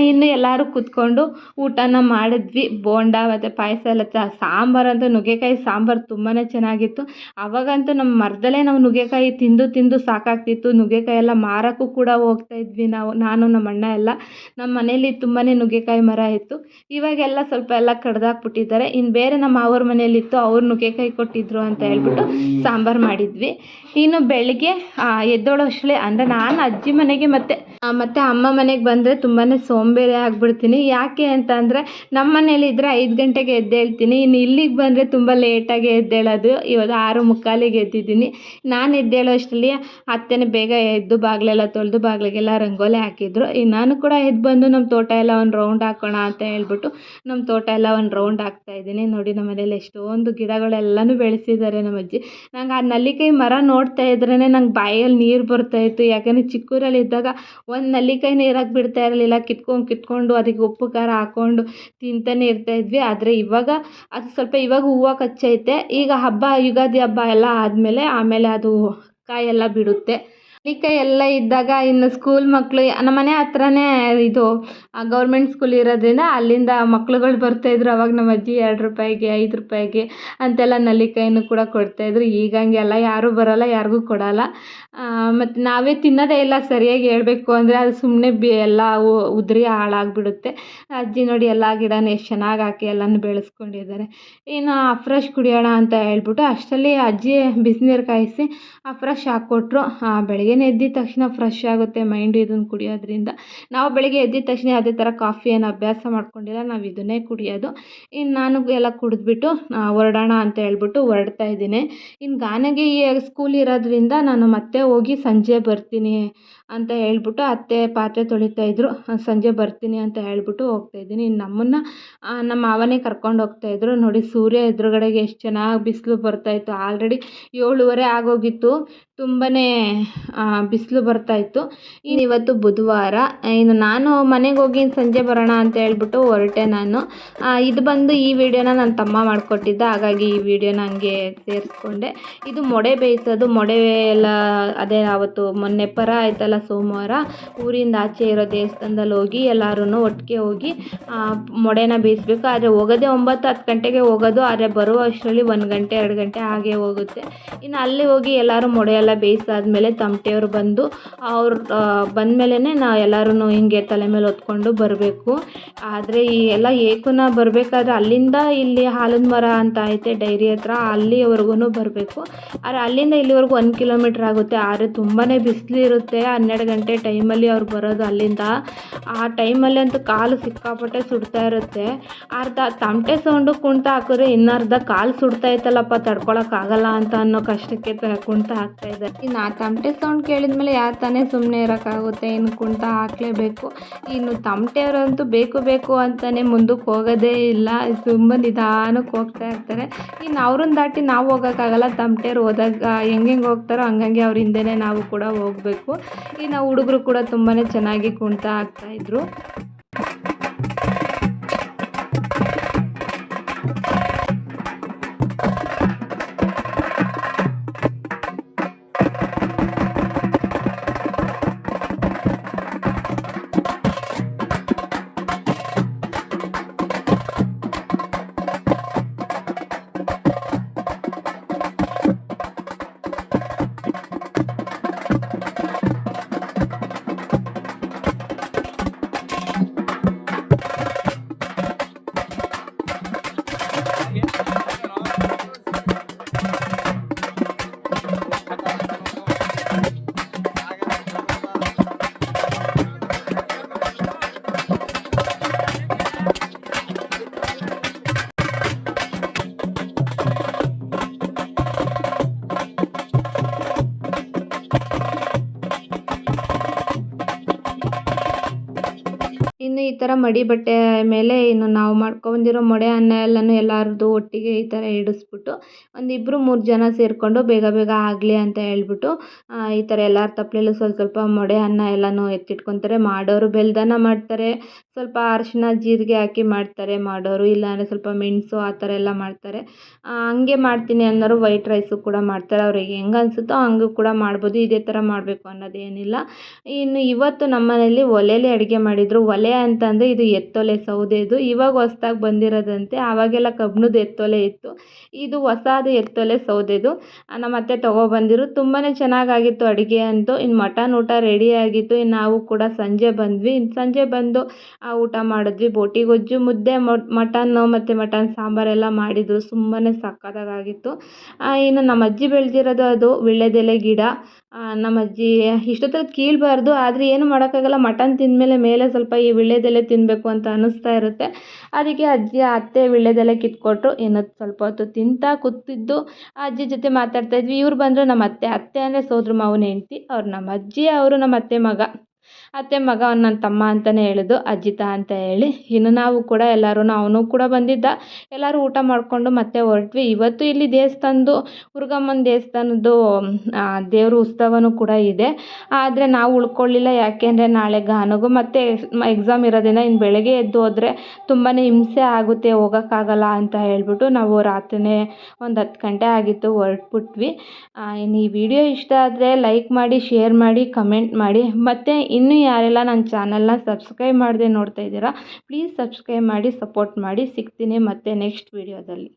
Speaker 1: ಇನ್ನು ಎಲ್ಲರೂ ಕೂತ್ಕೊಂಡು ಊಟನ ಮಾಡಿದ್ವಿ. ಬೋಂಡ, ಮತ್ತು ಪಾಯಸ ಎಲ್ಲ ಸಾಂಬಾರಂತೂ ನುಗ್ಗೆಕಾಯಿ ಸಾಂಬಾರು ತುಂಬಾ ಚೆನ್ನಾಗಿತ್ತು. ಅವಾಗಂತೂ ನಮ್ಮ ಮರದಲ್ಲೇ ನಾವು ನುಗ್ಗೆಕಾಯಿ ತಿಂದು ತಿಂದು ಸಾಕಾಗ್ತಿತ್ತು. ನುಗ್ಗೆಕಾಯಿ ಎಲ್ಲ ಮಾರೋಕ್ಕೂ ಕೂಡ ಹೋಗ್ತಾ ಇದ್ವಿ ನಾವು, ನಾನು, ನಮ್ಮ ಅಣ್ಣ ಎಲ್ಲ. ನಮ್ಮ ಮನೇಲಿ ತುಂಬಾ ನುಗ್ಗೆಕಾಯಿ ಮರ ಇತ್ತು. ಇವಾಗೆಲ್ಲ ಸ್ವಲ್ಪ ಎಲ್ಲ ಕಡ್ದಾಕ್ಬಿಟ್ಟಿದ್ದಾರೆ. ಇನ್ನು ಬೇರೆ ನಮ್ಮ ಅವ್ರ ಮನೇಲಿತ್ತು ಅವ್ರು ನುಗ್ಗೆಕಾಯಿ ಕೊಟ್ಟಿದ್ರು ಅಂತ ಹೇಳ್ಬಿಟ್ಟು ಸಾಂಬಾರು ಮಾಡಿದ್ವಿ. ಇನ್ನು ಬೆಳಗ್ಗೆ ಎದ್ದೇಳೋ ಅಷ್ಟರಲ್ಲಿ ಅಂದರೆ ನಾನು ಅಜ್ಜಿ ಮನೆಗೆ ಮತ್ತು ಮತ್ತು ಅಮ್ಮ ಮನೆಗೆ ಬಂದರೆ ತುಂಬಾ ಸೋಂಬೇರಿ ಆಗಿಬಿಡ್ತೀನಿ. ಯಾಕೆ ಅಂತ ಅಂದರೆ ನಮ್ಮ ಮನೇಲಿದ್ದರೆ ಐದು ಗಂಟೆಗೆ ಎದ್ದೇಳ್ತೀನಿ ಇನ್ನು ಇಲ್ಲಿಗೆ ಬಂದರೆ ತುಂಬ ಲೇಟಾಗಿ ಎದ್ದೇಳೋದು ಇವಾಗ ಆರು ಮುಕ್ಕಾಲಿಗೆ ಎದ್ದಿದ್ದೀನಿ. ನಾನು ಎದ್ದೇಳೋ ಅಷ್ಟರಲ್ಲಿ ಅತ್ತೆನೇ ಬೇಗ ಎದ್ದು ಬಾಗಿಲೆಲ್ಲ ತೊಳೆದು ಬಾಗಿಲಿಗೆಲ್ಲ ರಂಗೋಲಿ ಹಾಕಿದ್ರು. ಈ ನಾನು ಕೂಡ ಎದ್ದು ಬಂದು ನಮ್ಮ ತೋಟ ಎಲ್ಲ ಒಂದು ರೌಂಡ್ ಹಾಕೋಣ ಅಂತ ಹೇಳ್ಬಿಟ್ಟು ನಮ್ಮ ತೋಟ ಎಲ್ಲ ಒಂದು ರೌಂಡ್ ಹಾಕ್ತಾ ಇದ್ದೀನಿ. ನೋಡಿ ನಮ್ಮ ಮನೇಲಿ ಎಷ್ಟೊಂದು ಗಿಡಗಳೆಲ್ಲನೂ ಬೆಳೆಸಿದ್ದಾರೆ ನಮ್ಮ ಅಜ್ಜಿ. ನಂಗೆ ಆ ನಲ್ಲಿಕಾಯಿ ಮರ ನೋಡ್ತಾ ಇದ್ರೇ ನಂಗೆ ಬಾಯಲ್ಲಿ ನೀರು ಬರ್ತಾಯಿತ್ತು ಯಾಕಂದರೆ ಚಿಕ್ಕೂರಲ್ಲಿ ಇದ್ದಾಗ ಒಂದು ನಲ್ಲಿಕಾಯಿ ನೀರಾಗಿ ಬಿಡ್ತಾ ಇರಲಿಲ್ಲ. ಕಿತ್ಕೊಂಡು ಕಿತ್ಕೊಂಡು ಅದಕ್ಕೆ ಉಪ್ಪು, ಖಾರ ಹಾಕ್ಕೊಂಡು ತಿಂತಾನೆ ಇರ್ತಾಯಿದ್ವಿ ಆದರೆ ಇವಾಗ ಅದು ಸ್ವಲ್ಪ ಇವಾಗ ಹೂವು ಕಚ್ಚೈತೆ. ಈಗ ಹಬ್ಬ, ಯುಗಾದಿ ಹಬ್ಬ ಎಲ್ಲ ಆದಮೇಲೆ ಆಮೇಲೆ ಅದು ಕಾಯೆಲ್ಲ ಬಿಡುತ್ತೆ. ನೆಲ್ಲಿಕಾಯಿ ಎಲ್ಲ ಇದ್ದಾಗ ಇನ್ನು ಸ್ಕೂಲ್ ಮಕ್ಕಳು ನಮ್ಮ ಮನೆ ಹತ್ರನೇ ಇದು ಗೌರ್ಮೆಂಟ್ ಸ್ಕೂಲ್ ಇರೋದ್ರಿಂದ ಅಲ್ಲಿಂದ ಮಕ್ಳುಗಳು ಬರ್ತಾಯಿದ್ರು ಅವಾಗ ನಮ್ಮ ಅಜ್ಜಿ ಎರಡು ರೂಪಾಯಿಗೆ, ಐದು ರೂಪಾಯಿಗೆ ಅಂತೆಲ್ಲ ನೆಲ್ಲಿಕಾಯಿನೂ ಕೂಡ ಕೊಡ್ತಾಯಿದ್ರು ಈಗ ಹಂಗೆಲ್ಲ ಯಾರೂ ಬರೋಲ್ಲ, ಯಾರಿಗೂ ಕೊಡೋಲ್ಲ. ಮತ್ತು ನಾವೇ ತಿನ್ನೋದೇ ಇಲ್ಲ, ಸರಿಯಾಗಿ ಹೇಳಬೇಕು ಅಂದರೆ ಅದು ಸುಮ್ಮನೆ ಬಿ, ಎಲ್ಲ ಉದುರಿ ಹಾಳಾಗ್ಬಿಡುತ್ತೆ. ಅಜ್ಜಿ ನೋಡಿ ಎಲ್ಲ ಗಿಡನ ಎಷ್ಟು ಚೆನ್ನಾಗಿ ಹಾಕಿ ಎಲ್ಲನೂ ಬೆಳೆಸ್ಕೊಂಡಿದ್ದಾರೆ. ಇನ್ನು ಅಫ್ರೆಶ್ ಕುಡಿಯೋಣ ಅಂತ ಹೇಳ್ಬಿಟ್ಟು ಅಷ್ಟರಲ್ಲಿ ಅಜ್ಜಿ ಬಿಸಿನೀರು ಕಾಯಿಸಿ ಅಫ್ರೆಶ್ ಹಾಕ್ಕೊಟ್ರು ಬೆಳಗ್ಗೆನೇ ಎದ್ದಿದ ತಕ್ಷಣ ಫ್ರೆಶ್ ಆಗುತ್ತೆ ಮೈಂಡ್ ಇದನ್ನು ಕುಡಿಯೋದ್ರಿಂದ. ನಾವು ಬೆಳಗ್ಗೆ ಎದ್ದಿದ ತಕ್ಷಣ ಯಾವುದೇ ಥರ ಕಾಫಿ ಏನು ಅಭ್ಯಾಸ ಮಾಡ್ಕೊಂಡಿಲ್ಲ, ನಾವು ಇದನ್ನೇ ಕುಡಿಯೋದು. ಇನ್ನು ನಾನು ಎಲ್ಲ ಕುಡಿದ್ಬಿಟ್ಟು ಹೊರಡೋಣ ಅಂತ ಹೇಳ್ಬಿಟ್ಟು ಹೊರಡ್ತಾ ಇದ್ದೀನಿ. ಇನ್ನು ಗಾನಗೆ ಸ್ಕೂಲ್ ಇರೋದ್ರಿಂದ ನಾನು ಮತ್ತೆ ಹೋಗಿ ಸಂಜೆ ಬರ್ತೀನಿ. ಅಂತ ಹೇಳ್ಬಿಟ್ಟು ಅತ್ತೆ ಪಾತ್ರೆ ತೊಳಿತಾ ಇದ್ದರು ಸಂಜೆ ಬರ್ತೀನಿ ಅಂತ ಹೇಳ್ಬಿಟ್ಟು ಹೋಗ್ತಾ ಇದ್ದೀನಿ. ಇನ್ನು ನಮ್ಮನ್ನು ನಮ್ಮ ಮಾವನೇ ಕರ್ಕೊಂಡು ಹೋಗ್ತಾಯಿದ್ರು ನೋಡಿ, ಸೂರ್ಯ ಎದುರುಗಡೆಗೆ ಎಷ್ಟು ಚೆನ್ನಾಗಿ ಬಿಸಿಲು ಬರ್ತಾಯಿತ್ತು ಆಲ್ರೆಡಿ ಏಳುವರೆ ಆಗೋಗಿತ್ತು. ತುಂಬಾ ಬಿಸಿಲು ಬರ್ತಾಯಿತ್ತು ಇನ್ನು ಇವತ್ತು ಬುಧವಾರ. ಇನ್ನು ನಾನು ಮನೆಗೆ ಹೋಗಿ ಸಂಜೆ ಬರೋಣ ಅಂತ ಹೇಳ್ಬಿಟ್ಟು ಹೊರಟೆ ನಾನು. ಇದು ಬಂದು ಈ ವಿಡಿಯೋನ ನನ್ನ ತಮ್ಮ ಮಾಡಿಕೊಟ್ಟಿದ್ದ. ಹಾಗಾಗಿ ಈ ವಿಡಿಯೋನ ಹಂಗೆ ಸೇರಿಸ್ಕೊಂಡೆ. ಇದು ಮೊಡೆ ಬೇಯಿಸೋದು. ಮೊಡೆ ಎಲ್ಲ, ಅದೇ ಆವತ್ತು ಮೊನ್ನೆ ಪರ ಆಯ್ತಲ್ಲ ಸೋಮವಾರ ಊರಿಂದ ಆಚೆ ಇರೋ ದೇವಸ್ಥಾನದಲ್ಲಿ ಹೋಗಿ ಎಲ್ಲರೂ ಒಟ್ಟಿಗೆ ಹೋಗಿ ಮೊಡೆನ ಬೇಯಿಸ್ಬೇಕು. ಆದರೆ ಹೋಗೋದೇ ಒಂಬತ್ತು ಹತ್ತು ಗಂಟೆಗೆ ಹೋಗೋದು, ಆದರೆ ಬರುವ ಅಷ್ಟರಲ್ಲಿ ಒಂದು ಗಂಟೆ, ಎರಡು ಗಂಟೆ ಹಾಗೆ ಹೋಗುತ್ತೆ. ಇನ್ನು ಅಲ್ಲಿ ಹೋಗಿ ಎಲ್ಲರೂ ಮೊಡೆ ಎಲ್ಲ ಬೇಯಿಸಾದ್ಮೇಲೆ ತಮಟೆಯವ್ರು ಬಂದು, ಅವ್ರು ಬಂದಮೇಲೇ ನಾವು ಎಲ್ಲರೂ ಹಿಂಗೆ ತಲೆ ಮೇಲೆ ಹೊತ್ಕೊಂಡು ಬರಬೇಕು. ಆದರೆ ಈ ಎಲ್ಲ ಏಕುನ ಬರಬೇಕಾದ್ರೆ ಅಲ್ಲಿಂದ ಇಲ್ಲಿ ಹಾಲಿನ ಮರ ಅಂತ ಐತೆ ಡೈರಿ ಹತ್ರ ಅಲ್ಲಿವರೆಗೂ ಬರಬೇಕು. ಆದರೆ ಅಲ್ಲಿಂದ ಇಲ್ಲಿವರೆಗೂ ಒಂದು ಕಿಲೋಮೀಟ್ರ್ ಆಗುತ್ತೆ. ಆದರೆ ತುಂಬಾ ಬಿಸಿಲು ಇರುತ್ತೆ ಹನ್ನೆರಡು ಗಂಟೆ ಟೈಮಲ್ಲಿ ಅವ್ರು ಬರೋದು ಅಲ್ಲಿಂದ. ಆ ಟೈಮಲ್ಲಿ ಅಂತೂ ಕಾಲು ಸಿಕ್ಕಾಪಟ್ಟೆ ಸುಡ್ತಾ ಇರುತ್ತೆ. ಅರ್ಧ ತಮಟೆ ಸೌಂಡು ಕುಣಿತ ಹಾಕಿದ್ರೆ ಇನ್ನರ್ಧ ಕಾಲು ಸುಡ್ತಾ ಇತ್ತಲ್ಲಪ್ಪ ತಡ್ಕೊಳಕ್ಕಾಗಲ್ಲ ಅಂತ ಅನ್ನೋ ಕಷ್ಟಕ್ಕೆ ತ ಹಾಕ್ತಾ ಇದ್ದಾರೆ. ಇನ್ನು ಆ ತಮಟೆ ಸೌಂಡ್ ಕೇಳಿದ್ಮೇಲೆ ಯಾರು ತಾನೇ ಸುಮ್ಮನೆ ಇರೋಕ್ಕಾಗುತ್ತೆ, ಇನ್ನು ಕುಣಿತ ಹಾಕಲೇಬೇಕು. ಇನ್ನು ತಮಟೆಯವರಂತೂ ಬೇಕು ಬೇಕು ಅಂತಲೇ ಮುಂದಕ್ಕೆ ಹೋಗೋದೇ ಇಲ್ಲ. ತುಂಬ ನಿಧಾನಕ್ಕೆ ಹೋಗ್ತಾ ಇರ್ತಾರೆ. ಇನ್ನು ಅವ್ರನ್ನ ದಾಟಿ ನಾವು ಹೋಗೋಕ್ಕಾಗಲ್ಲ. ತಮಟೆಯವ್ರು ಹೋದಾಗ ಹೆಂಗೆಂಗೆ ಹೋಗ್ತಾರೋ ಹಂಗಂಗೆ ಅವ್ರ ಹಿಂದೆನೇ ನಾವು ಕೂಡ ಹೋಗಬೇಕು. ಇನ್ನು ಹುಡುಗರು ಕೂಡ ತುಂಬಾ ಚೆನ್ನಾಗಿ ಕುಣಿತ ಹಾಕ್ತಾಯಿದ್ರು ಥರ ಮಡಿ ಬಟ್ಟೆ ಮೇಲೆ ಇನ್ನು ನಾವು ಮಾಡ್ಕೊಂಡಿರೋ ಮೊಡೆ ಅನ್ನ ಎಲ್ಲನೂ ಎಲ್ಲರದ್ದು ಒಟ್ಟಿಗೆ ಈ ಥರ ಇಡಿಸ್ಬಿಟ್ಟು ಒಂದಿಬ್ಬರು ಮೂರು ಜನ ಸೇರಿಕೊಂಡು ಬೇಗ ಬೇಗ ಆಗಲಿ ಅಂತ ಹೇಳ್ಬಿಟ್ಟು ಈ ಥರ ಎಲ್ಲರ ತಪ್ಪಲೆಲ್ಲೂ ಸ್ವಲ್ಪ ಸ್ವಲ್ಪ ಮೊಡೆ ಅನ್ನ ಎಲ್ಲನೂ ಎತ್ತಿಟ್ಕೊತಾರೆ. ಮಾಡೋರು ಬೆಲ್ದನ್ನ ಮಾಡ್ತಾರೆ. ಸ್ವಲ್ಪ ಅರಿಶಿನ, ಜೀರಿಗೆ ಹಾಕಿ ಮಾಡ್ತಾರೆ ಮಾಡೋರು. ಇಲ್ಲಾಂದರೆ ಸ್ವಲ್ಪ ಮೆಣಸು ಆ ಥರ ಎಲ್ಲ ಮಾಡ್ತಾರೆ. ಹಂಗೆ ಮಾಡ್ತೀನಿ ಅನ್ನೋರು ವೈಟ್ ರೈಸು ಕೂಡ ಮಾಡ್ತಾರೆ. ಅವ್ರಿಗೆ ಹೆಂಗೆ ಅನಿಸುತ್ತೋ ಹಂಗೂ ಕೂಡ ಮಾಡ್ಬೋದು. ಇದೇ ಥರ ಮಾಡಬೇಕು ಅನ್ನೋದೇನಿಲ್ಲ. ಇನ್ನು ಇವತ್ತು ನಮ್ಮ ಮನೆಯಲ್ಲಿ ಒಲೆಯಲ್ಲಿ ಅಡುಗೆ ಮಾಡಿದರು. ಒಲೆ ಅಂತಂದರೆ ಇದು ಎತ್ತೊಲೆ ಸೌದೆದು ಇವಾಗ ಹೊಸ್ದಾಗಿ ಬಂದಿರೋದಂತೆ, ಆವಾಗೆಲ್ಲ ಕಬ್ಬಿಣದ ಎತ್ತೊಲೆ ಇತ್ತು. ಇದು ಹೊಸದು ಎತ್ತೊಲೆ ಸೌದೆದು ನಮ್ಮ ಅತ್ತೆ ತೊಗೊಬಂದಿರು ತುಂಬಾ ಚೆನ್ನಾಗಾಗಿತ್ತು ಅಡುಗೆ ಅಂತೂ. ಇನ್ನು ಮಟನ್ ಊಟ ರೆಡಿ ಆಗಿತ್ತು. ಇನ್ನು ನಾವು ಕೂಡ ಸಂಜೆ ಬಂದ್ವಿ. ಇನ್ನು ಸಂಜೆ ಬಂದು ಆ ಊಟ ಮಾಡಿದ್ವಿ. ಬೋಟಿ, ಗೊಜ್ಜು, ಮುದ್ದೆ ಮಟನ್ನು ಮತ್ತು ಮಟನ್ ಸಾಂಬಾರೆಲ್ಲ ಮಾಡಿದ್ರು. ತುಂಬಾ ಸಕ್ಕತ್ತಾಗಿತ್ತು. ಇನ್ನು ನಮ್ಮ ಅಜ್ಜಿ ಬೆಳೆದಿರೋದು ಅದು ವಿಳ್ಳೆದೆಲೆ ಗಿಡ. ನಮ್ಮ ಅಜ್ಜಿ, ಇಷ್ಟೊತ್ತಲ್ಲಿ ಕೀಳಬಾರ್ದು. ಆದರೆ ಏನು ಮಾಡೋಕ್ಕಾಗಲ್ಲ. ಮಟನ್ ತಿಂದಮೇಲೆ ಮೇಲೆ ಸ್ವಲ್ಪ ಈ ವೀಳ್ಯದೆಲೆ ತಿನ್ನಬೇಕು ಅಂತ ಅನ್ನಿಸ್ತಾ ಇರುತ್ತೆ. ಅದಕ್ಕೆ ಅಜ್ಜಿ, ಅತ್ತೆ ವೀಳ್ಯದೆಲೆ ಕಿತ್ಕೊಟ್ರು. ಇನ್ನು ಸ್ವಲ್ಪ ಹೊತ್ತು ತಿಂತಾ ಕೂತಿದ್ದು. ಅಜ್ಜಿ ಜೊತೆ ಮಾತಾಡ್ತಾ ಇದ್ವಿ. ಇವ್ರು ಬಂದರು ನಮ್ಮ ಅತ್ತೆ ಅತ್ತೆ ಅಂದರೆ ಸೋದ್ರ ಮಾವನ ಹೆಂಡ್ತಿ. ಅವ್ರು ನಮ್ಮ ಅಜ್ಜಿ ಅವರು ನಮ್ಮ ಅತ್ತೆ ಮಗ. ಅತ್ತೆ ಮಗ ನನ್ನ ತಮ್ಮ ಅಂತಲೇ ಹೇಳೋದು ಅಜಿತ ಅಂತ ಹೇಳಿ. ಇನ್ನು ನಾವು ಕೂಡ ಎಲ್ಲರೂ ಅವನು ಕೂಡ ಬಂದಿದ್ದ. ಎಲ್ಲರೂ ಊಟ ಮಾಡಿಕೊಂಡು ಮತ್ತೆ ಹೊರಟ್ವಿ. ಇವತ್ತು ಇಲ್ಲಿ ದೇವಸ್ಥಾನದ್ದು ಹುರ್ಗಮ್ಮನ ದೇವಸ್ಥಾನದ್ದು ದೇವ್ರ ಉತ್ಸವನೂ ಕೂಡ ಇದೆ. ಆದರೆ ನಾವು ಉಳ್ಕೊಳ್ಳಿಲ್ಲ ಯಾಕೆಂದರೆ ನಾಳೆ ಗಾನಗೂ ಮತ್ತು ಎಕ್ಸಾಮ್ ಇರೋದ್ರಿಂದ ಇನ್ನು ಬೆಳಗ್ಗೆ ಎದ್ದು ಹೋದರೆ ತುಂಬಾ ಹಿಂಸೆ ಆಗುತ್ತೆ, ಹೋಗೋಕ್ಕಾಗಲ್ಲ ಅಂತ ಹೇಳಿಬಿಟ್ಟು ನಾವು ರಾತ್ರಿನೇ ಒಂದು ಹತ್ತು ಗಂಟೆ ಆಗಿತ್ತು ಹೊರಟ್ಬಿಟ್ವಿ. ಇನ್ನು ಈ ವಿಡಿಯೋ ಇಷ್ಟ ಆದರೆ ಲೈಕ್ ಮಾಡಿ, ಶೇರ್ ಮಾಡಿ, ಕಮೆಂಟ್ ಮಾಡಿ. ಮತ್ತು ಇನ್ನೂ ಯಾರೆಲ್ಲ ನನ್ನ ಚಾನಲ್ನ ಸಬ್ಸ್ಕ್ರೈಬ್ ಮಾಡದೆ ನೋಡ್ತಾ ಇದ್ದೀರಾ ಪ್ಲೀಸ್ ಸಬ್ಸ್ಕ್ರೈಬ್ ಮಾಡಿ ಸಪೋರ್ಟ್ ಮಾಡಿ. ಸಿಗ್ತೀನಿ ಮತ್ತೆ ನೆಕ್ಸ್ಟ್ ವಿಡಿಯೋದಲ್ಲಿ